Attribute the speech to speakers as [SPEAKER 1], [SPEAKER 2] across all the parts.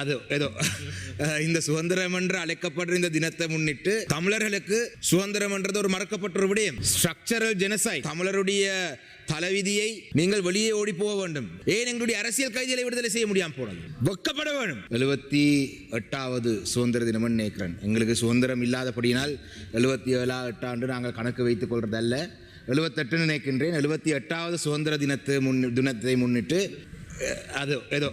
[SPEAKER 1] அது ஏதோ இந்த சுதந்திரம் என்று அழைக்கப்படுற இந்த தினத்தை முன்னிட்டு தமிழர்களுக்கு சுதந்திரம் என்றது ஒரு மறக்கப்பட்ட ஒரு விடயம். ஸ்ட்ரக்சரல் ஜெனசைட் தமிழருடைய தலைவிதியை நீங்கள் வெளியே ஓடி போக வேண்டும். ஏன் எங்களுடைய அரசியல் கைதிகளை விடுதலை செய்ய முடியாமல் போனது? வெக்கப்பட வேண்டும். எழுபத்தி எட்டாவது சுதந்திர தினம் நினைக்கிறேன் எங்களுக்கு சுதந்திரம் இல்லாதபடியினால் எழுபத்தி ஏழா எட்டாண்டு நாங்கள் கணக்கு வைத்துக் கொள்றதல்ல. எழுபத்தெட்டுன்னு நினைக்கின்றேன். எழுபத்தி எட்டாவது சுதந்திர தினத்தை முன் தினத்தை முன்னிட்டு அது ஏதோ.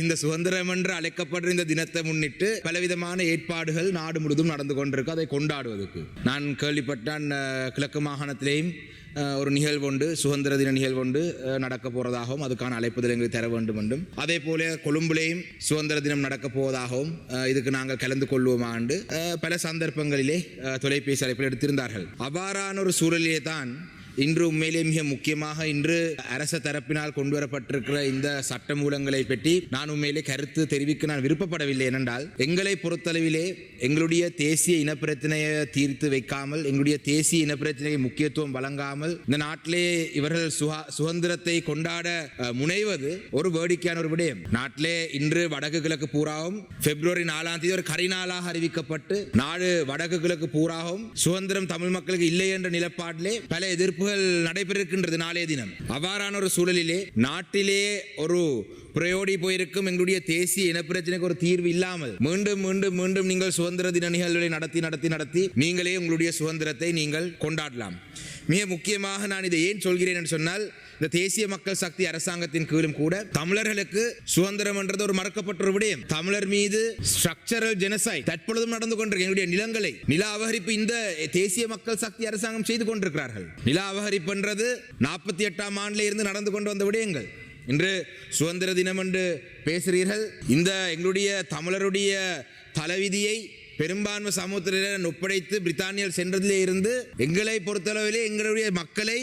[SPEAKER 1] இந்த சுதந்திரம் என்று அழைக்கப்படுற இந்த தினத்தை முன்னிட்டு பலவிதமான ஏற்பாடுகள் நாடு முழுவதும் நடந்து கொண்டிருக்கு. அதை கொண்டாடுவதற்கு. நான் கேள்விப்பட்டான் கிழக்கு மாகாணத்திலேயும் ஒரு நிகழ்வுண்டு சுதந்திர தின நிகழ்வுண்டு நடக்க போகிறதாகவும் அதுக்கான அழைப்புதல் எங்களுக்கு தர வேண்டும் என்றும். அதே போல கொழும்புலேயும் சுதந்திர தினம் நடக்க போவதாகவும் இதுக்கு நாங்கள் கலந்து கொள்வோமாண்டு பல சந்தர்ப்பங்களிலே தொலைபேசி அழைப்பில் எடுத்திருந்தார்கள். அவ்வாறான ஒரு சூழலிலே தான் இன்று உண்மையிலே மிக முக்கியமாக இன்று அரச தரப்பினால் கொண்டு வரப்பட்டிருக்கிற இந்த சட்ட மூலங்களை பற்றி நான் உண்மையிலே கருத்து தெரிவிக்க நான் விருப்பப்படவில்லை ஏனென்றால் எங்களை பொறுத்தளவிலே எங்களுடைய தேசிய இனப்பிரச்சனையை தீர்த்து வைக்காமல் எங்களுடைய தேசிய இனப்பிரச்சனையை முக்கியத்துவம் வழங்காமல் இந்த நாட்டிலே இவர்கள் சுகா சுதந்திரத்தை கொண்டாட முனைவது ஒரு வேடிக்கையான ஒரு விடயம். நாட்டிலே இன்று வடக்கு கிழக்கு பூராவும் பிப்ரவரி நாலாம் தேதி ஒரு கரிநாளாக அறிவிக்கப்பட்டு நாடு வடக்கு கிழக்கு பூராவும் சுதந்திரம் தமிழ் மக்களுக்கு இல்லை என்ற நிலப்பாட்டிலே பல எதிர்ப்பு எதிர்ப்புகள் நடைபெறுகின்றது நாளைய தினம். அவ்வாறான ஒரு சூழலிலே நாட்டிலே ஒரு பிரயோடி போயிருக்கும் எங்களுடைய தேசிய இனப்பிரச்சனைக்கு ஒரு தீர்வு இல்லாமல் மீண்டும் மீண்டும் மீண்டும் நீங்கள் சுதந்திர தின நிகழ்வுகளை நடத்தி நடத்தி நடத்தி நீங்களே உங்களுடைய சுதந்திரத்தை நீங்கள் கொண்டாடலாம். மிக முக்கியமாக நான் இதை ஏன் சொல்கிறேன் என்று சொன்னால் இந்த தேசிய மக்கள் சக்தி அரசாங்கத்தின் கீழும் கூட தமிழர்களுக்கு சுதந்திரம் என்றது ஒரு மறக்கப்பட்ட ஒரு விடயம். தமிழர் மீது ஸ்ட்ரக்சரல் ஜெனசைட் தற்பொழுதும் நடந்து கொண்டிருக்க எங்களுடைய நிலங்களை நில அபகரிப்பு இந்த தேசிய மக்கள் சக்தி அரசாங்கம் செய்து கொண்டிருக்கிறார்கள். நில அபகரிப்பு என்றது நாற்பத்தி எட்டாம் ஆண்டில் இருந்து நடந்து கொண்டு வந்த விடயங்கள். இன்று சுதந்திர தினம் என்று பேசுகிறீர்கள். இந்த எங்களுடைய தமிழருடைய தலைவிதியை பெரும்பான்மை சமூகத்தினர் ஒப்படைத்து பிரித்தானியல் சென்றதிலே இருந்து எங்களை பொறுத்தளவிலே எங்களுடைய மக்களை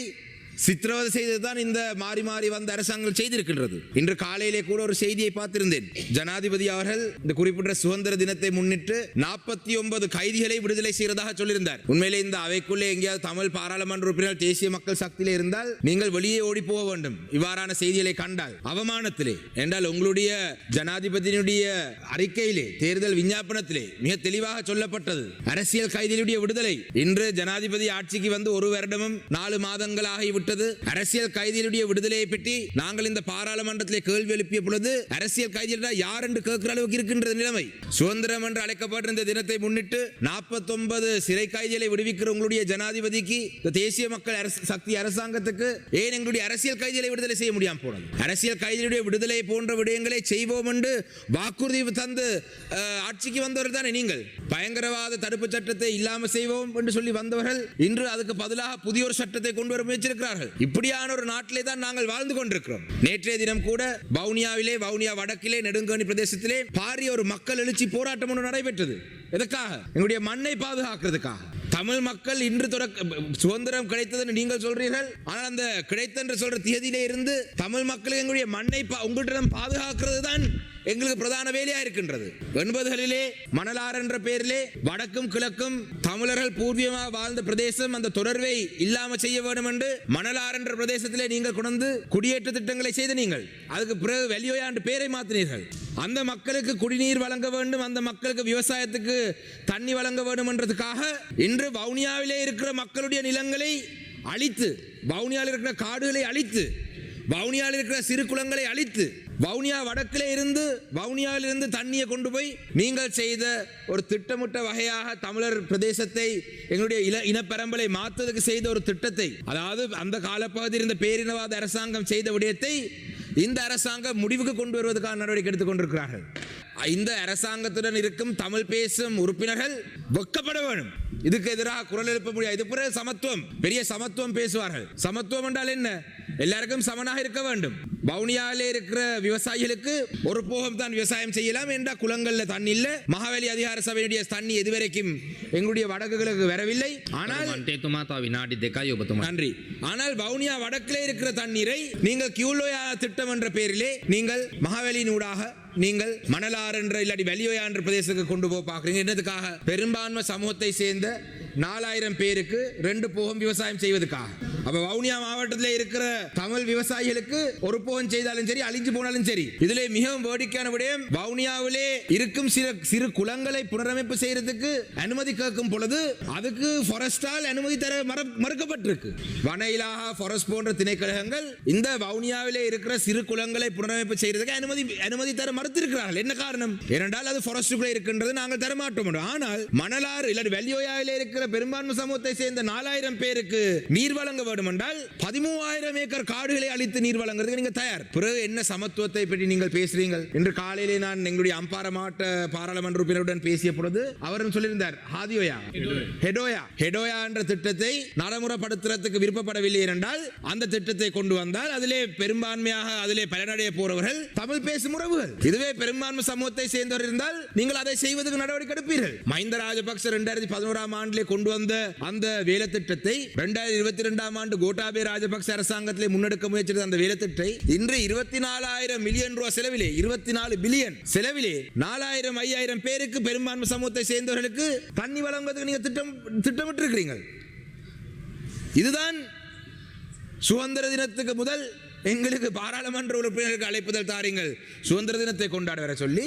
[SPEAKER 1] சித்திரவதை செய்ததுதான் இந்த மாறி மாறி வந்த அரசாங்கம் செய்திருக்கின்றது. இன்று காலையிலே கூட ஒரு செய்தியை பார்த்திருந்தேன். ஜனாதிபதி அவர்கள் இந்த குறிப்பிட்ட சுதந்திர தினத்தை முன்னிட்டு நாற்பத்தி ஒன்பது கைதிகளை விடுதலை செய்வதாக சொல்லியிருந்தார். உண்மையிலே இந்த அவைக்குள்ளே எங்கேயாவது தமிழ் பாராளுமன்ற உறுப்பினர் தேசிய மக்கள் சக்தியில இருந்தால் நீங்கள் வெளியே ஓடி போக வேண்டும். இவ்வாறான செய்திகளை கண்டால் அவமானத்திலே என்றால் உங்களுடைய ஜனாதிபதியினுடைய அறிக்கையிலே தேர்தல் விஞ்ஞாபனத்திலே மிக தெளிவாக சொல்லப்பட்டது. அரசியல் கைதிகளுடைய விடுதலை. இன்று ஜனாதிபதி ஆட்சிக்கு வந்து ஒரு வருடமும் நாலு மாதங்கள் விட்டது. அரசியல் கைதிகளுடைய விடுதலையை பற்றி நாங்கள் இந்த பாராளுமன்றத்திலே கேள்வி எழுப்பிய பொழுது அரசியல் கைதிகள் யார் என்று கேட்கிற அளவுக்கு இருக்கின்றது நிலைமை? சுதந்திரம் என்று அழைக்கப்பட்டிருந்த தினத்தை முன்னிட்டு நாற்பத்தொன்பது சிறை கைதிகளை விடுவிக்கிற உங்களுடைய ஜனாதிபதிக்கு தேசிய மக்கள் அரசு சக்தி அரசாங்கத்துக்கு ஏன் எங்களுடைய அரசியல் கைதிகளை விடுதலை செய்ய முடியாமல் போனது? அரசியல் கைதிகளுடைய விடுதலை போன்ற விடயங்களை செய்வோம் என்று வாக்குறுதி தந்து ஆட்சிக்கு வந்தவர்கள் தானே நீங்கள்? பயங்கரவாத தடுப்பு சட்டத்தை இல்லாமல் செய்வோம் என்று சொல்லி வந்தவர்கள் இன்று அதுக்கு பதிலாக புதிய ஒரு சட்டத்தை கொண்டு வர இருக்கிறார்கள் இப்படியான ஒரு நாட்டிலே தான் நாங்கள் வாழ்ந்து கொண்டிருக்கிறோம். நேற்றைய தினம் கூட வவுனியாவிலே வவுனியா வடக்கிலே நெடுங்கணி பிரதேசத்திலே பாரிய ஒரு மக்கள் எழுச்சி போராட்டம் ஒன்று நடைபெற்றது. எதற்காக? எங்களுடைய மண்ணை பாதுகாக்கிறதுக்காக. தமிழ் மக்கள் இன்று தொடக்க சுதந்திரம் கிடைத்ததுன்னு நீங்கள் சொல்றீர்கள்? ஆனால் அந்த கிடைத்த என்று சொல்ற தேதியிலே இருந்து தமிழ் மக்கள் எங்களுடைய மண்ணை பா- உங்களிடம் பாதுகாக்கிறது தான் எங்களுக்கு பிரதான வேலையா இருக்கின்றது. எண்பதுகளிலே மணலார் என்ற பெயரிலே வடக்கும் கிழக்கும் தமிழர்கள் பூர்வீகமாக வாழ்ந்த பிரதேசம் அந்த தொடர்பை இல்லாம செய்ய வேண்டும் என்று மணலார் என்ற பிரதேசத்திலே நீங்கள் கொண்டு குடியேற்ற திட்டங்களை செய்த நீங்கள். அதுக்கு பிறகு வெளியோயாண்டு பேரை மாற்றினீர்கள் அந்த மக்களுக்கு குடிநீர் வழங்க வேண்டும் அந்த மக்களுக்கு விவசாயத்துக்கு தண்ணி வழங்க வேண்டும் என்றதுக்காக இன்று வவுனியாவிலே இருக்கிற மக்களுடைய நிலங்களை அழித்து வவுனியாவில் இருக்கிற காடுகளை அழித்து வவுனியாவில் இருக்கிற சிறு குளங்களை அழித்து வவுனியா வடக்கிலே இருந்து வவுனியாவிலிருந்து தண்ணியை கொண்டு போய் நீங்கள் செய்த ஒரு திட்டமிட்ட வகையாக தமிழர் பிரதேசத்தை எங்களுடைய இன இனப்பெரம்பலை மாற்றுவதற்கு செய்த ஒரு திட்டத்தை அதாவது அந்த காலப்பகுதியில் இருந்த பேரினவாத அரசாங்கம் செய்த விடயத்தை இந்த அரசாங்கம் முடிவுக்கு கொண்டு வருவதற்கான நடவடிக்கை எடுத்துக் கொண்டிருக்கிறார்கள். இந்த அரசாங்கத்துடன் இருக்கும் தமிழ் பேசும் உறுப்பினர்கள் வெக்கப்பட வேண்டும். இதுக்கு எதிராக குரல் எழுப்ப முடியாது. இது பிறகு சமத்துவம் பெரிய சமத்துவம் பேசுவார்கள். சமத்துவம் என்றால் என்ன? எல்லாருக்கும் சமனாக இருக்க வேண்டும். பவுனியாவில் இருக்கிற விவசாயிகளுக்கு ஒரு போகம் தான் விவசாயம் செய்யலாம் என்றால் குளங்களில் தண்ணி இல்லை. மகாவலி அதிகார சபையுடைய தண்ணி இதுவரைக்கும் எங்களுடைய வடக்குகளுக்கு வரவில்லை. ஆனால் நன்றி. ஆனால் பவுனியா வடக்கில் இருக்கிற தண்ணீரை நீங்கள் கியூலோயா திட்டம் என்ற பெயரிலே நீங்கள் மகாவலியினூடாக நீங்கள் மணலாறு என்ற இல்லாட்டி வெளியோயா என்ற பிரதேசத்துக்கு கொண்டு போக பார்க்குறீங்க. என்னதுக்காக? பெரும்பான்மை சமூகத்தை சேர்ந்த நாலாயிரம் பேருக்கு ரெண்டு போகம் விவசாயம் செய்வதுக்காக. அப்ப வவுனியா மாவட்டத்தில் இருக்கிற தமிழ் விவசாயிகளுக்கு ஒரு போகம் செய்தாலும் சரி அழிஞ்சு போனாலும் சரி இதுல மிகவும் வேடிக்கையான விடயம் வவுனியாவிலே இருக்கும் சில சிறு குளங்களை புனரமைப்பு செய்யறதுக்கு அனுமதி கேட்கும் பொழுது அதுக்கு ஃபாரஸ்டால் அனுமதி தர மறுக்கப்பட்டிருக்கு. வன இலாகா ஃபாரஸ்ட் போன்ற திணைக்கழகங்கள் இந்த வவுனியாவிலே இருக்கிற சிறு குளங்களை புனரமைப்பு செய்யறதுக்கு அனுமதி அனுமதி தர மறுத்திருக்கிறார்கள். என்ன காரணம்? ஏனென்றால் அது ஃபாரஸ்டுக்குள்ளே இருக்கின்றது நாங்கள் தர மாட்டோம் ஆனால் மணலாறு இல்லாட்டி வெள்ளியோயாவிலே இருக்கிற பெரும்பான்மை சமூகத்தை சேர்ந்த நாலாயிரம் பேருக்கு நீர் வழங்க வேண்டும் என்றால் பதிமூவாயிரம் ஏக்கர் காடுகளை அழித்து நீர் வழங்குறதுக்கு நீங்க தயார். பிறகு என்ன சமத்துவத்தை பற்றி நீங்கள் பேசுறீங்கள்? இன்று காலையிலே நான் எங்களுடைய அம்பார மாவட்ட பாராளுமன்ற உறுப்பினருடன் பேசிய பொழுது அவரும் சொல்லியிருந்தார் ஹாதியோயா? ஹெடோயா. ஹெடோயா என்ற திட்டத்தை நடைமுறைப்படுத்துறதுக்கு விருப்பப்படவில்லை என்றால் அந்த திட்டத்தை கொண்டு வந்தால் அதிலே பெரும்பான்மையாக அதிலே பலனடைய போறவர்கள் தமிழ் பேசும் உறவுகள். இதுவே பெரும்பான்மை சமூகத்தை சேர்ந்தவர் இருந்தால் நீங்கள் அதை செய்வதற்கு நடவடிக்கை எடுப்பீர்கள். மஹிந்த ராஜபக்ச இரண்டாயிரத்தி பதினோராம் ஆண்டிலே கொண்டு வந்த அந்த வேலை திட்டத்தை இரண்டாயிரத்தி இருபத்தி இரண்டாம் ஆண்டு ஆண்டு கோட்டாபே ராஜபக்ச அரசாங்கத்திலே முன்னெடுக்க முயற்சித்த அந்த வேலைத்திட்டை இன்று இருபத்தி நாலாயிரம் மில்லியன் ரூபாய் செலவிலே இருபத்தி நாலு பில்லியன் செலவிலே நாலாயிரம் ஐயாயிரம் பேருக்கு பெரும்பான்மை சமூகத்தை சேர்ந்தவர்களுக்கு தண்ணி வழங்குவதற்கு நீங்க திட்டம் திட்டமிட்டு இருக்கிறீர்கள் இதுதான் சுதந்திர தினத்துக்கு முதல் எங்களுக்கு பாராளுமன்ற உறுப்பினர்களுக்கு அழைப்புதல் தாருங்கள். சுதந்திர தினத்தை கொண்டாட வர சொல்லி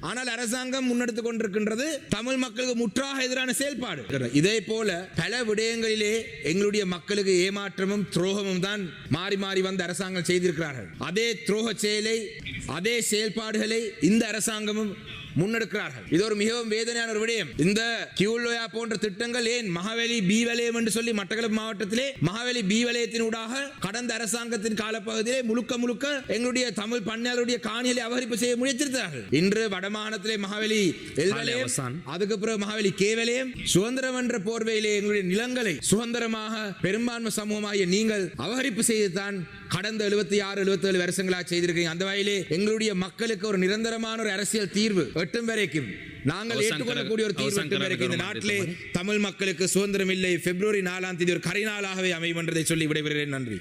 [SPEAKER 1] ஆனால் அரசாங்கம் முன்னெடுத்துக் கொண்டிருக்கின்றது தமிழ் மக்களுக்கு முற்றாக எதிரான செயல்பாடு. இதே போல பல விடயங்களிலே எங்களுடைய மக்களுக்கு ஏமாற்றமும் துரோகமும் தான் மாறி மாறி வந்த அரசாங்கம் செய்திருக்கிறார்கள். அதே துரோக செயலை அதே செயல்பாடுகளை இந்த அரசாங்கமும் முன்னெடுக்கிறார்கள். இது ஒரு மிகவும் வேதனையான ஒரு விடயம். இந்த கியூலோயா போன்ற திட்டங்கள் ஏன் மகாவலி பி வலயம் என்று சொல்லி மட்டக்களப்பு மாவட்டத்திலே மகாவலி பி வலயத்தினூடாக கடந்த அரசாங்கத்தின் காலப்பகுதியிலே முழுக்க முழுக்க எங்களுடைய தமிழ் பண்ணையாளருடைய காணிகளை அபகரிப்பு செய்ய முயற்சித்தார்கள் இன்று வடமாகாணத்திலே மகாவலி எல் வலயம்,
[SPEAKER 2] அவசான்.
[SPEAKER 1] அதுக்கு பிறகு மகாவலி கேவலயம் சுதந்திரம் என்ற போர்வையிலே எங்களுடைய நிலங்களை சுதந்திரமாக பெரும்பான்மை சமூகமாகிய நீங்கள் அபகரிப்பு செய்துதான் கடந்த எழுபத்தி ஆறு எழுபத்தி ஏழு வருஷங்களா செய்திருக்கீங்க அந்த வகையிலே எங்களுடைய மக்களுக்கு ஒரு நிரந்தரமான ஒரு அரசியல் தீர்வு எட்டும் வரைக்கும். நாங்கள் ஏற்றுக்கொள்ளக்கூடிய ஒரு தீர்வு எட்டும் வரைக்கும் இந்த நாட்டிலே தமிழ் மக்களுக்கு சுதந்திரம் இல்லை. பிப்ரவரி நாலாம் தேதி ஒரு கரிநாளாகவே அமையும் என்றதை சொல்லி விடைபெறுகிறேன். நன்றி.